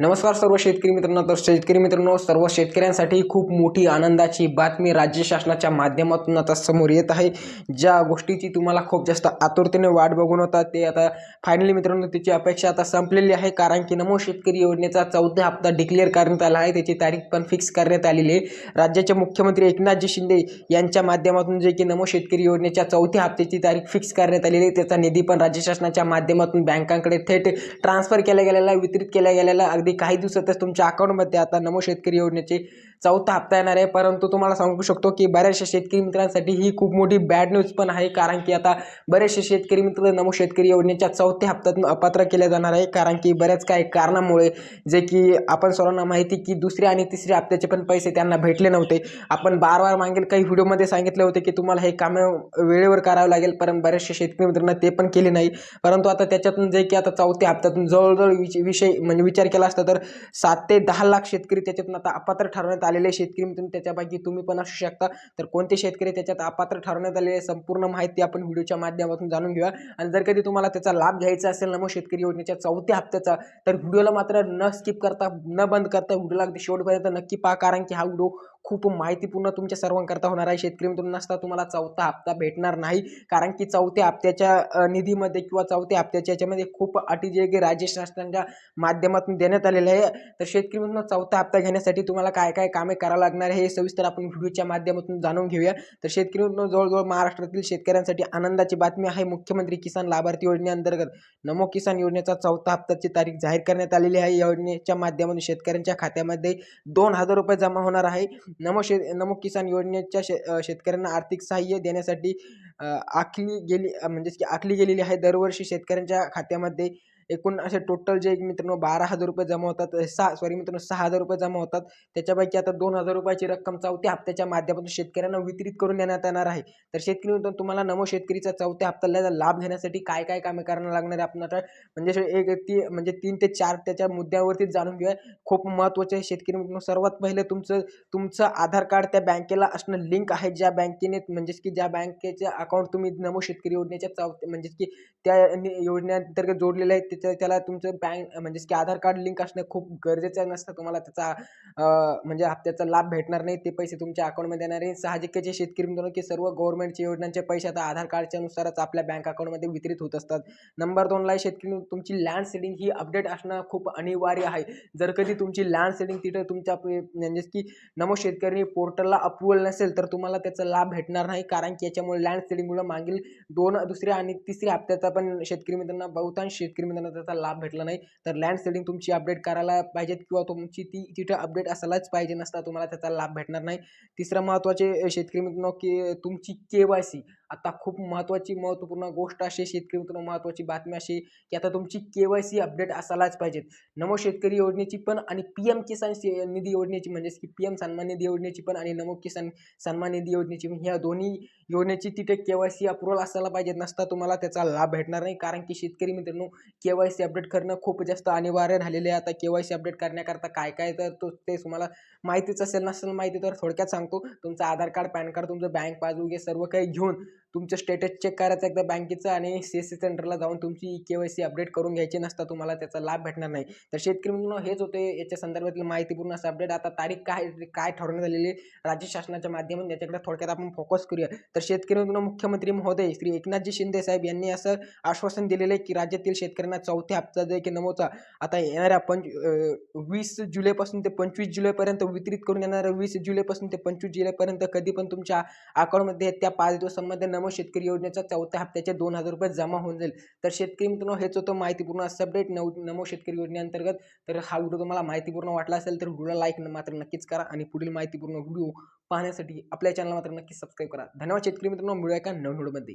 नमस्कार सर्व शेतकरी मित्रांनो. तर शेतकरी मित्रांनो सर्व शेतकऱ्यांसाठी खूप मोठी आनंदाची बातमी राज्य शासनाच्या माध्यमातून आता समोर येत आहे. ज्या गोष्टीची तुम्हाला खूप जास्त आतुरतेने वाट बघून होता ते आता फायनली मित्रांनो त्याची अपेक्षा आता संपलेली आहे. कारण की नमो शेतकरी योजनेचा चौथा हप्ता डिक्लेअर करण्यात आला आहे. त्याची तारीख पण फिक्स करण्यात आलेली आहे. राज्याचे मुख्यमंत्री एकनाथजी शिंदे यांच्या माध्यमातून जे की नमो शेतकरी योजनेच्या चौथ्या हप्त्याची तारीख फिक्स करण्यात आलेली आहे. त्याचा निधी पण राज्य शासनाच्या माध्यमातून बँकांकडे थेट ट्रान्सफर केला गेलेला वितरित केला गेलेला अगदी अगदी काही दिवसातच तुमच्या अकाउंटमध्ये आता नमो शेतकरी योजनेचे चौथा हप्ता येणार आहे. परंतु तुम्हाला सांगू शकतो की बऱ्याचशा शेतकरी मित्रांसाठी ही खूप मोठी बॅड न्यूज पण आहे. कारण की आता बरेचसे शेतकरी मित्र नमो शेतकरी योजनेच्या चौथ्या हप्त्यातून अपात्र केले जाणार आहे. कारण की बऱ्याच काही कारणामुळे जे की आपण सर्वांना माहिती की दुसऱ्या आणि तिसऱ्या हप्त्याचे पण पैसे त्यांना भेटले नव्हते. आपण बार बार मागील काही व्हिडिओमध्ये सांगितले होते की तुम्हाला हे कामं वेळेवर करावं लागेल. परंतु बरेचसे शेतकरी मित्रांना ते पण केले नाही. परंतु आता त्याच्यातून जे की आता चौथ्या हप्त्यातून जवळजवळ विषय म्हणजे विचार केला असता तर सात ते दहा लाख शेतकरी त्याच्यातून आता अपात्र ठरवण्यात आलेले शेतकरी मित्रांनो त्याच्यापैकी तुम्ही पण असू शकता. तर कोणते शेतकरी त्याच्यात अपात्र ठरवण्यात आलेले संपूर्ण माहिती आपण व्हिडिओच्या माध्यमातून जाणून घेऊया. आणि जर कधी तुम्हाला त्याचा लाभ घ्यायचा असेल नमो शेतकरी योजनेच्या चौथ्या हप्त्याचा तर व्हिडिओला मात्र न स्किप करता न बंद करता व्हिडिओला अगदी शेवटपर्यंत नक्की पहा कारण की हा व्हिडिओ खूप माहितीपूर्ण तुमच्या सर्वांकरता होणार आहे. शेतकरी मित्रांनो नसता तुम्हाला चौथा हप्ता भेटणार नाही. कारण की चौथ्या हप्त्याच्या निधीमध्ये किंवा चौथ्या हप्त्याच्या याच्यामध्ये खूप अटी जे की राज्य शासनाच्या माध्यमातून देण्यात आलेले आहे. तर शेतकरी मित्रांनो चौथा हप्ता घेण्यासाठी तुम्हाला काय काय कामे करावं लागणार आहे हे सविस्तर आपण व्हिडिओच्या माध्यमातून जाणून घेऊया. तर शेतकरी मित्रांनो जवळजवळ महाराष्ट्रातील शेतकऱ्यांसाठी आनंदाची बातमी आहे. मुख्यमंत्री किसान लाभार्थी योजनेअंतर्गत नमो किसान योजनेचा चौथा हप्त्याची तारीख जाहीर करण्यात आलेली आहे. या योजनेच्या माध्यमातून शेतकऱ्यांच्या खात्यामध्ये दोन हजार रुपये जमा होणार आहे. नमो शे नमो किसान योजनेच्या शे शेतकऱ्यांना आर्थिक सहाय्य देण्यासाठी आखली गेली म्हणजेच की आखली गेलेली आहे. दरवर्षी शेतकऱ्यांच्या खात्यामध्ये एकूण असे टोटल जे मित्रांनो बारा हजार रुपये जमा होतात सहा सॉरी मित्रांनो सहा हजार रुपये जमा होतात. त्याच्यापैकी आता दोन हजार रुपयाची रक्कम चौथ्या हप्त्याच्या माध्यमातून शेतकऱ्यांना वितरित करून देण्यात येणार आहे. तर शेतकरी मित्रांनो तुम्हाला नमो शेतकरीचा चौथ्या हप्त्याला लाभ घेण्यासाठी काय काय कामे करायला लागणार आहे आपण म्हणजे एक ती म्हणजे तीन ते चार त्याच्या मुद्द्यावरती जाणून घेऊया. खूप महत्त्वाचे आहे शेतकरी मित्रांनो सर्वात पहिले तुमचं तुमचं आधार कार्ड त्या बँकेला असणं लिंक आहे. ज्या बँकेने म्हणजेच की ज्या बँकेचे अकाउंट तुम्ही नमो शेतकरी योजनेच्या चौथ्या म्हणजेच की त्या नि- योजनेअंतर्गत जोडलेलं आहे त्याच्या त्याला तुमचं बँक म्हणजेच की आधार कार्ड लिंक असणं खूप गरजेचं नसतं. तुम्हाला त्याचा म्हणजे हप्त्याचा लाभ भेटणार नाही. ते पैसे तुमच्या अकाउंटमध्ये येणार आहे. साहजिकचे शेतकरी मित्रांनो की सर्व गव्हर्नमेंटच्या योजनांचे पैसे आता आधार कार्डच्या नुसारच आपल्या बँक अकाउंटमध्ये वितरित होत असतात. नंबर दोनला शेतकरी तुमची लँड सेडिंग ही अपडेट असणं खूप अनिवार्य आहे. जर कधी तुमची लँड सेडिंग तिथं तुमच्या म्हणजेच की नमो शेतकरी पोर्टलला अप्रुव्हल नसेल तर तुम्हाला त्याचा लाभ भेटणार नाही. कारण की याच्यामुळे लँड सेडिंगमुळे मागील दोन दुसऱ्या आणि तिसऱ्या हप्त्याचा पण शेतकरी मित्रांना बहुतांश शेतकरी मित्रांना त्याचा लाभ भेटला नाही. तर लँड सेडिंग तुमची अपडेट करायला पाहिजेत किंवा तुमची ती तिथं अपडेट असायलाच पाहिजे नसता तुम्हाला त्याचा लाभ भेटणार नाही. तिसरं महत्त्वाचे शेतकरी मित्रांनो की तुमची के वाय सी आता खूप महत्त्वाची महत्त्वपूर्ण गोष्ट अशी शेतकरी मित्रांनो महत्त्वाची बातमी अशी की आता तुमची के वाय सी अपडेट असायलाच पाहिजेत. नमो शेतकरी योजनेची पण आणि पी एम किसान निधी योजनेची म्हणजेच की पी एम सन्मान निधी योजनेची पण आणि नमो किसान सन्मान निधी योजनेची पण ह्या दोन्ही योजनेची तिथे के वाय सी अप्रुव्हल असायला पाहिजे नसता तुम्हाला त्याचा लाभ भेटणार नाही कारण की शेतकरी मित्रांनो के वाय सी अपडेट करणं खूप जास्त अनिवार्य झालेले आहे. आता के वाय सी अपडेट करण्याकरता काय काय तर तो ते तुम्हाला माहितीच असेल नसेल माहिती तर थोडक्यात सांगतो. तुमचं आधार कार्ड पॅन कार्ड तुमचं बँक पासबुक हे सर्व काही घेऊन तुमचं स्टेटस चेक करायचं एकदा बँकेचं आणि सी एस सी सेंटरला जाऊन तुमची के वाय सी अपडेट करून घ्यायची नसता तुम्हाला त्याचा लाभ भेटणार नाही. तर शेतकरी मित्रांनो हेच होते याच्या संदर्भातील माहितीपूर्ण असं अपडेट आता तारीख काय काय ठरवण्यात आलेली आहे राज्य शासनाच्या माध्यमातून याच्याकडे थोडक्यात आपण फोकस करूया. तर शेतकरी मित्रांनो मुख्यमंत्री महोदय श्री एकनाथजी शिंदे साहेब यांनी असं आश्वासन दिलेलं आहे की राज्यातील शेतकऱ्यांना चौथ्या हप्ता जे की नमोचा आता येणाऱ्या पंच वीस जुलैपासून ते पंचवीस जुलैपर्यंत वितरित करून येणाऱ्या वीस जुलैपासून ते पंचवीस जुलैपर्यंत कधी पण तुमच्या अकाउंटमध्ये त्या पाच दिवसांमध्ये नमो शेतकरी योजनेचा चौथ्या हप्त्याचे दोन हजार रुपये जमा होऊन जाईल. तर शेतकरी मित्रांनो हेच होतं माहितीपूर्ण सबडेट अपडेट नव नमो शेतकरी योजनेअंतर्गत तर हा व्हिडिओ तुम्हाला माहितीपूर्ण वाटला असेल तर व्हिडिओला लाईक मात्र नक्कीच करा आणि पुढील माहितीपूर्ण व्हिडिओ पाहण्यासाठी आपल्या चॅनल मात्र नक्की सबस्क्राईब करा. धन्यवाद शेतकरी मित्रांनो मिळूया का नवीन व्हिडिओमध्ये